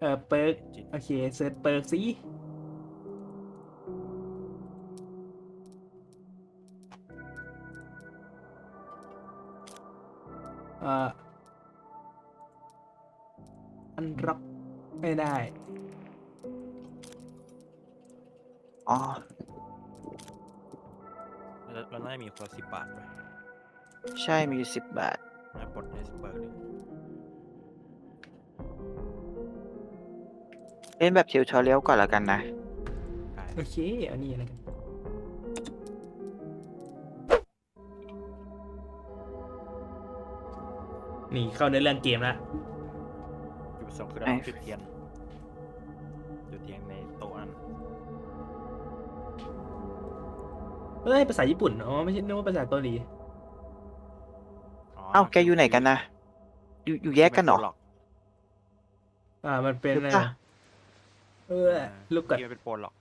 เออเปิร์กโอเคเซิร์ชเปิร์กสิเอ่ออันร็อกไม่ได้ อ๋อเราเราน่าจะมีคนละสิบบาทไปใช่มีสิบบาทน่าปลดได้สิบเบิร์กหนึ่ง เล่นแบบทิวทอเรียลก่อนแล้วกันนะได้โอเคเอานี่อะไรกันนี่เข้าในเรื่องเกมแล้วจุดประสงค์คือเราไอ้ต้องจุดเทียนจุดเทียนในโต๊ะนั้นเอ้ยภาษาญี่ปุ่นอ๋อไม่ใช่นึกว่าภาษาเกาหลีเอ้าแกอยู่ไหนกันนะ อยู่อยู่แยกกันเหรอไม่เป็โปรล็อกอ่ามันเป็นหรืออะไรเปล่านะ เออลูกกัด ที่มันเป็นโปรล็อก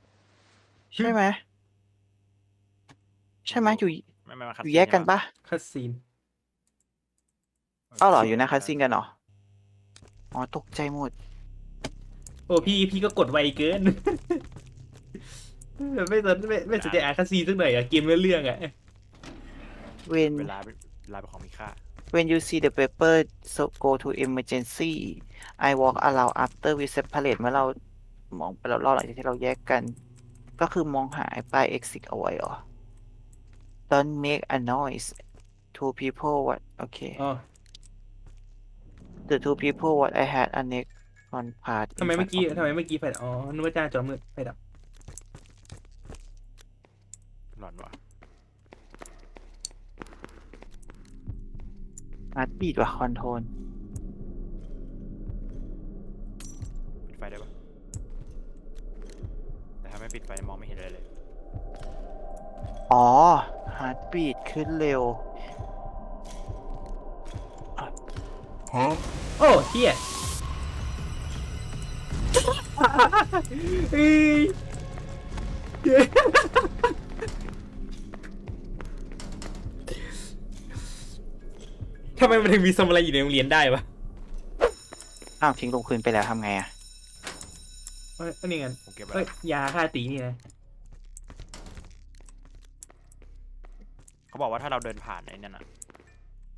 ใช่ไหมใช่ไหมอยู่ไม่ไม่มาคัดอยู่แยกกันปะคัสซีนเอ้าเหรออยู่หนะคัสซิ่งกันเหรออ๋อตกใจหมด โอ้พี่พี่ก็กดไวเกิน ไม่สนไม่ไม่สนใจอ่านคัสซีนสักหน่อยอะเกมเรื่องๆอะ when เวลาเป็นเวลาเป็นของมีค่า when you see the paper so go to emergency I walk around after we separate เมื่อเรา มองไปรอบๆหลังจากที่เราแยกกัน ก็คือมองหาไอ้ป้าย exit เอาไว้เหรอ don't make a noise two people what okay อ๋อ the two people what I had a neck on part in ทำไมเมื่อ front กี้ of ทำไมเมื่อกี้ไฟดับอ๋อนึกว่าจ้าจอมืดไฟดับหลอนวะอาร์ตบีดว่ะคอนโทร ปิดไฟมองไม่เห็นอะไรเลย อ๋อฮาร์ดบีดขึ้นเร็ว โอ้เฮียเฮ้ยทำไมมันถึงมีสมุไรอยู่ในโรงเรียนได้วะอ้าวทิ้งลงพื้นไปแล้วทำไงอะ เอ้ยอันนี้ไงผม เก็บไว้เอ้ยยาฆ่าตีนี่นะเขาบอกว่าถ้าเราเดินผ่านไอ้นั่นอะ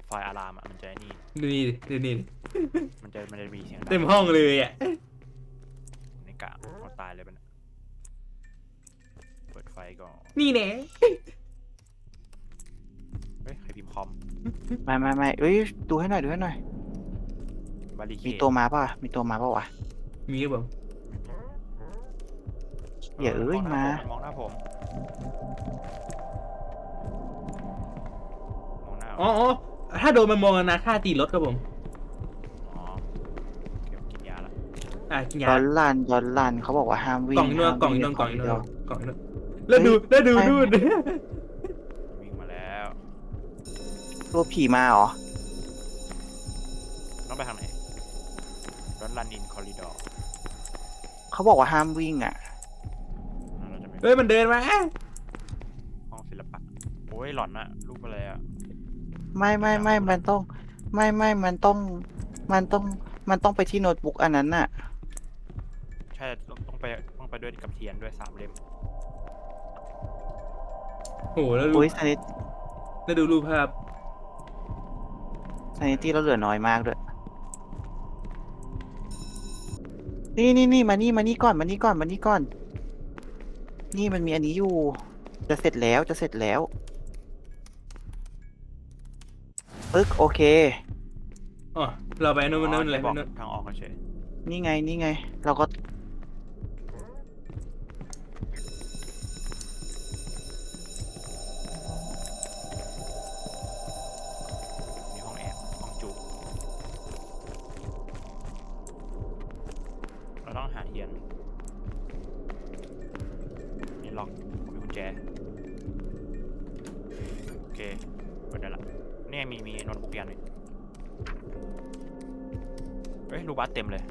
ไฟอะลามอะมันจะไอ้นี่ ดูนี่ดิดูนี่ดิมันจะมันจะมีเสียงดังเต็มห้องเลยอะในกะเอาตายเลยปะเนี่ยเปิดไฟก่อนนี่แน่เฮ้ยใครพิมพ์คอมไม่ไม่ไม่เอ้ยดูให้หน่อยดูให้หน่อย บาริเคมีตัวมาป่ะ มีตัวมาป่ะวะมีหรือ เปล่าอย่าเอ้ยนหน้มาผมมองหน้าผมมองหน้าอ๋ออ๋อถ้าโดนมันมองนะค่าตีรถครับผม อ๋อเก็บกินยาละอะกินยาย้อนลันย้อนลันเขาบอกว่าห้ามวิ่กล่องงนู่นห้ามกล่องวิ่นู่นกล่องในนู่นคริดร์กล่องนู่นแล้วดูแล้วดูใช่นู่นวิ่งมาแล้วตัวผีมาเหรอ ต้องไปทางไหนรถลันอินคอริดอร์เขาบอกว่าห้ามวิ่งอะ เราจะไม่เฮ้ยมันเดินมาห้องศิลปะโอ้ยหลอนอะรูปอะไรอะไม่ไม่ไม่มันต้อง ไม่ไม่มันต้อง มันต้อง มันต้องไปที่โน้ตบุ๊กอันนั้นน่ะ ใช่ต้องต้องไปต้องไปด้วยกับเทียนด้วยสามเล่มโอ้โหแล้วดูอุ้ยสนิทแล้วดูรูปภาพสนิตี้เราเหลือน้อยมากด้วย นี่นี่นี่มานี่มานี่ก่อนมานี่ก่อนมานี่ก่อน นี่มันมีอันนี้อยู่ จะเสร็จแล้วจะเสร็จแล้วปึ๊กโอเค อ๋อเราไปนู่นอ๋อนู่นเลยจะไปบอกนู่นทางออกเฉยนี่ไงนี่ไง เราก็ มีห้องแอบห้องจูบเราต้องหาเทียนนี่ ล็อกผมมีกุญแจ โอเคเปิดได้ละนี่มีมีโน้ตบุ๊กยันหนึ่งเฮ้ยรูบัสเต็มเลย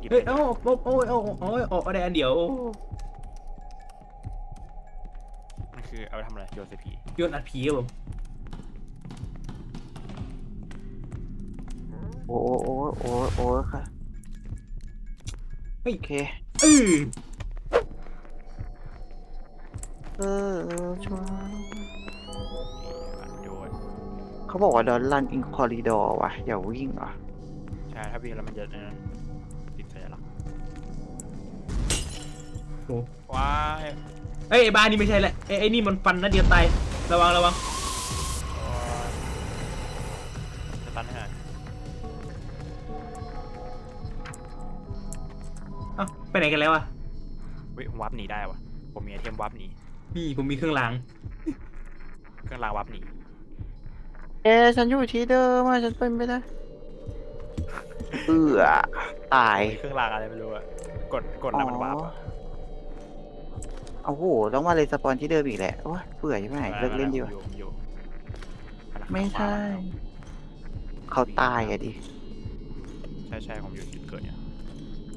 หยิบเฮ้ยเอ้าโอ้โอ้ยโอ้โอ้ยโอ้ได้อันเดียวโอ้มันคือเอาไปทำอะไรโยนใส่ผีโยนอัดผีครับผมโอ้โอ้โอ้โอ้โอ้ค่ะโอเคเออ เออชัวร์อันโยนเขาบอกว่าดอนลันอินคอริดอร์ว่ะ อย่าวิ่งเหรอะใช่ ถ้าวิ่งแล้วมันจะติดสัญลักษณ์โอ้ว้ายเอ้ยไอ้บ้านนี่ไม่ใช่แหละไอ้ไอ้นี่มันฟันนัดเดียวตาย ระวังระวังจะตันให้หน่อยเอ้าไปไหนกันแล้วอะวิผมวับหนีได้วะผมมีไอเทมวับหนี นี่ผมมีเครื่องรางเครื่องรางวับหนีเอ๊ะฉันอยู่ที่เดิมอะฉันเป็นไม่ได้เอือตายมีเครื่องรางอะไรไม่รู้อะกดกดแล้วมันวับอะโอ้โหต้องมาเลยสปอนที่เดิมอีกแหละโอ้ยเปื่อยใช่ไหมเลิกเล่นดีกว่าอยู่อยู่อันนั้นไม่ใช่ขวาเขาตายอะดิ ใช่ใช่ผมอยู่จุดเกิดเนี่ย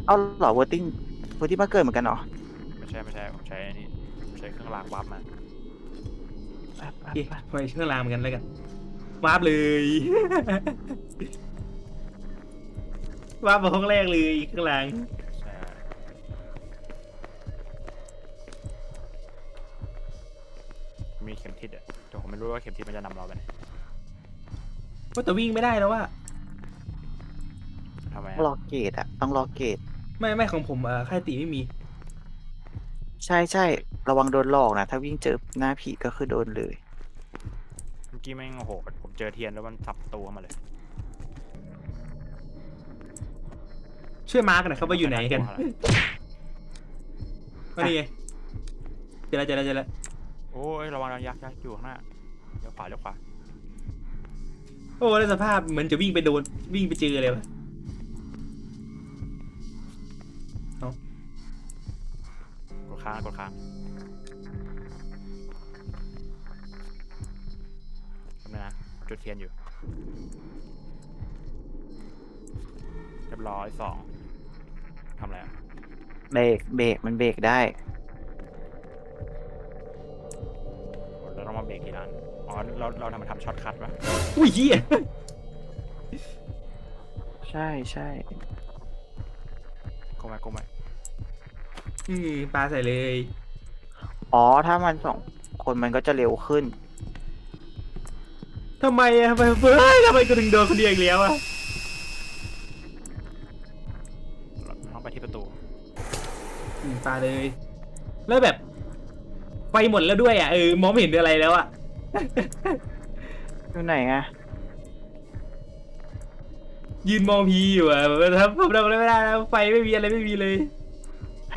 เอาเหรอเวอร์ติ้งเวอร์ติ้งมาเกิดเหมือนกันเหรอ ไม่ใช่ไม่ใช่ผมใช้อันนี้ผม ใช้เครื่องรางวับมาไปไปโอเคไปไปเครื่องรางเหมือนกันแล้วกันวาร์ปเลย วาร์ปมาห้องแรกเลยเครื่องรางใช่มีเข็มทิศอะแต่ผมไม่รู้ว่าเข็มทิศมันจะนำเราไปไหนว่าแต่วิ่งไม่ได้แล้วว่าทำไมต้องรอะอเกตอะต้องรอเกต ไม่ไม่ของผมเอ่อค่ายติไม่มี ใช่ใช่ระวังโดนหลอกนะ ถ้าวิ่งเจอหน้าผีก็คือโดนเลย เมื่อกี้แม่งโอ้โหผมเจอเทียนแล้วมันสับตัวมาเลยช่วยมาร์กหน่อยครับว่าอยู่ไหนกันตัวอะไรว่านี่ไงเจอแล้วเจอแล้วเจอแล้วโอ้ยระวังระยักษ์ยักษ์อยู่ข้างหน้าเลี้ยวขวาเลี้ยวขวาโอ้แล้วสภาพเหมือนจะวิ่งไปโดนวิ่งไปเจอเลยวะ ค้างกดค้างทำไมนะจุดเทียนอยู่ เรียบร้อยสองทำอะไรอะเบรกเบรกมันเบรกได้โอ้เราต้องมาเบรกทีละอันอ๋อเราเราทำมาทำช็อตคัทป่ะ อุ้ยเฮียใช่ใช่ อืมปลาใส่เลย อ๋อ ถ้ามันสองคนมันก็จะเร็วขึ้น ทำไมอะทำไมเฮ้ยทำไมกูถึงโดนคนเดียวอีกแล้วอะเราต้องไปที่ประตู อืมปลาเลย แล้วแบบ ไฟหมดแล้วด้วยอะเออมองไม่เห็นอะไรแล้วอะอยู่ไหนอะยืนมองพีอยู่อะทำทำอะไรไม่ได้แล้วไฟไม่มีอะไรไม่มีเลย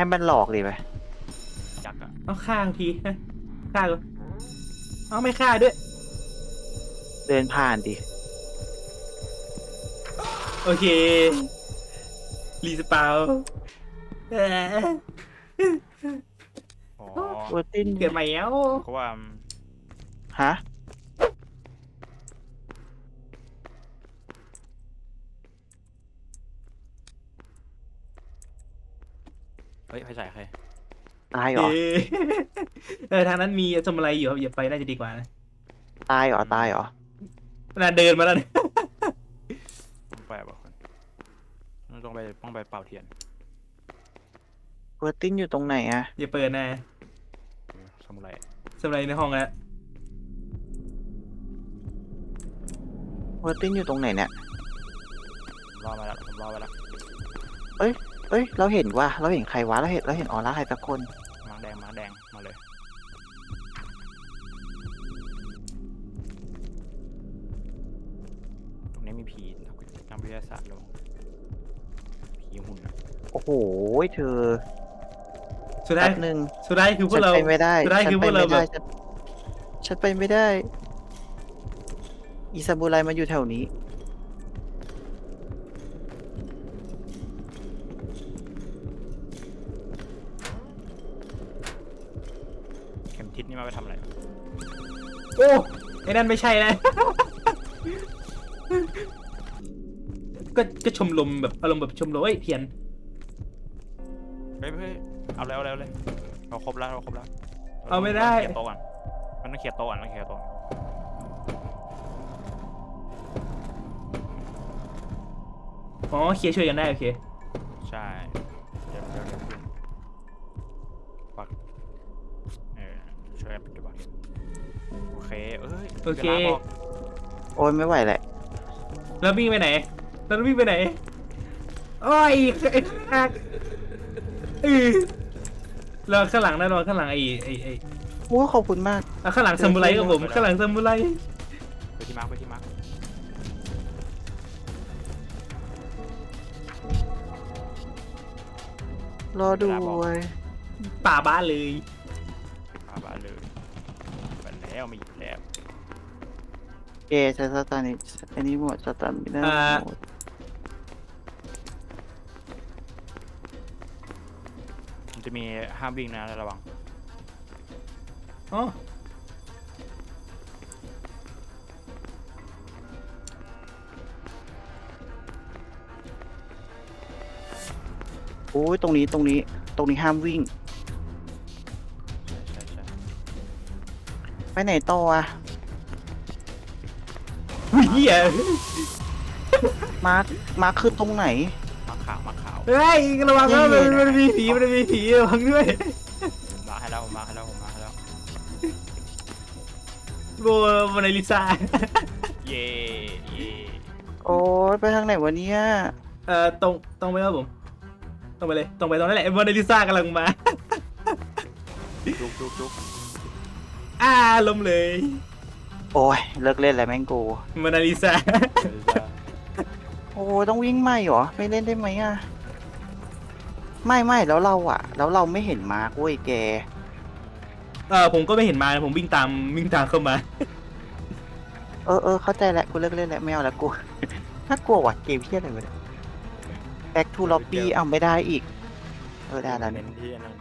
ให้มันหลอกเลยไปยักษ์อะเอาฆ่าพีฮะฆ่ากูเอาไม่ฆ่าด้วย เดินผ่านดิโอเค รีสปาวเอ่ออ๋อเวอร์ตินเกิดใหม่แล้วเพราะว่าฮะ เฮ้ยไฟฉายใครตายเหรอเอ๊ะเออทางนั้นมีสมุไรอยู่ครับอย่าไปน่าจะดีกว่านะตายเหรอ ตายเหรอน่าเดินมาแล้วเนี่ยต้องไปบอกคนต้องไปต้องไปเป่าเทียนเวอร์ตินอยู่ตรงไหนอะอย่าเปิดนะสมุไรสมุไรในห้องแล้วเวอร์ตินอยู่ตรงไหนเนี่ยผมรอมาแล้วผมรอไว้แล้ว เอ้ย เราเห็นว่าเราเห็นใครวะ เราเห็น เราเห็นออร่าใครสักคน มาร์คแดงมาร์คแดงมาเลยตรงนี้มีผีนักวินักวิทยาศาสตร์ลงผีหุ่นอะโอ้โห เธอสุดท้ายแป๊บนึงสุดท้ายคือพวฉักนเรา ไปไม่ได้สุดท้ายฉัคือพไปวกเราไม่ได้แบบ ฉันฉันไปไม่ได้อีซาบูไรมาอยู่แถวนี้ เข็มทิศนี่มาไปทำอะไร โอ้ไอ้นั่นไม่ใช่นะก็ก็ชมรมแบบอารมณ์แบบชมรมเอ้ยเทียนเฮ้ยเฮ้ยเอาแล้วเอาแล้วเลยเราครบแล้วเราครบแล้วเอาไม่ได้ เคลียร์โต๊ะก่อนมันต้องเคลียร์โต๊ะก่อนมันต้องเคลียร์โต๊ะอ๋อเคลียร์ช่วยกันได้โอเค ใช่ โอเค ดี๋ยวนะบอกโอ้ยไม่ไหวแหละ แล้ววิ่งไปไหน แล้ววิ่งไปไหน โอ้ยไอ้ข้างเออแล้วข้างหลังนั่นวะข้างหลังไอ้ไอ้ไอ้โอ้ขอบคุณมากอะข้างหลังซามูไรกับผมข้างหลังซามูไรไปที่มาร์คไปที่มาร์ครอดูเว้ยป่าบ้านเลยมาบ้านเลยไปแล้วมีอยู่แล้ว เอใช้สตาร์นิอันนี้หมดสตาร์มิน่า หมดมันจะมีห้ามวิ่งนะระวังอ๋อโอ้ยตรงนี้ตรงนี้ตรงนี้ห้ามวิ่งใช่ใช่ไปไหนต่ออะ อุ้ยเหี้ยมาร์คมาร์คคือตรงไหน มาร์คขาวมาร์คขาวเฮ้ยระวังนะมันมันมีผีมันมีผีระวังด้วยผมมาร์คให้แล้วผมมาร์คให้แล้วผมมาร์คให้แล้วโบโมนาลิซาเย่เย่โอ้ยไปทางไหนวะเนี่ยเอ่อตรงตรงไปครับผมตรงไปเลยตรงไปตรงนั้นแหละโมนาลิซากำลังมาจุกจุกจุกอ่าล้มเลย โอ้ยเลิกเล่นแล้วแม่งกู โมนาลิซาโอ้ยต้องวิ่งใหม่เหรอ ไม่เล่นได้ไหมอะไม่ไม่แล้วเราอะแล้วเราไม่เห็นมาร์คเว้ยแก เออผมก็ไม่เห็นมาผมวิ่งตามวิ่งตามเข้ามา เออเออเข้าใจแล้วกูเลิกเล่นแล้วไม่เอาแล้วกู น่ากลัวว่ะเกมเพี้ยอะไรวะเนี่ย Back to lobby เอาไม่ได้อีก เออได้แล้วเน้เนี่ยนที่อันนั้น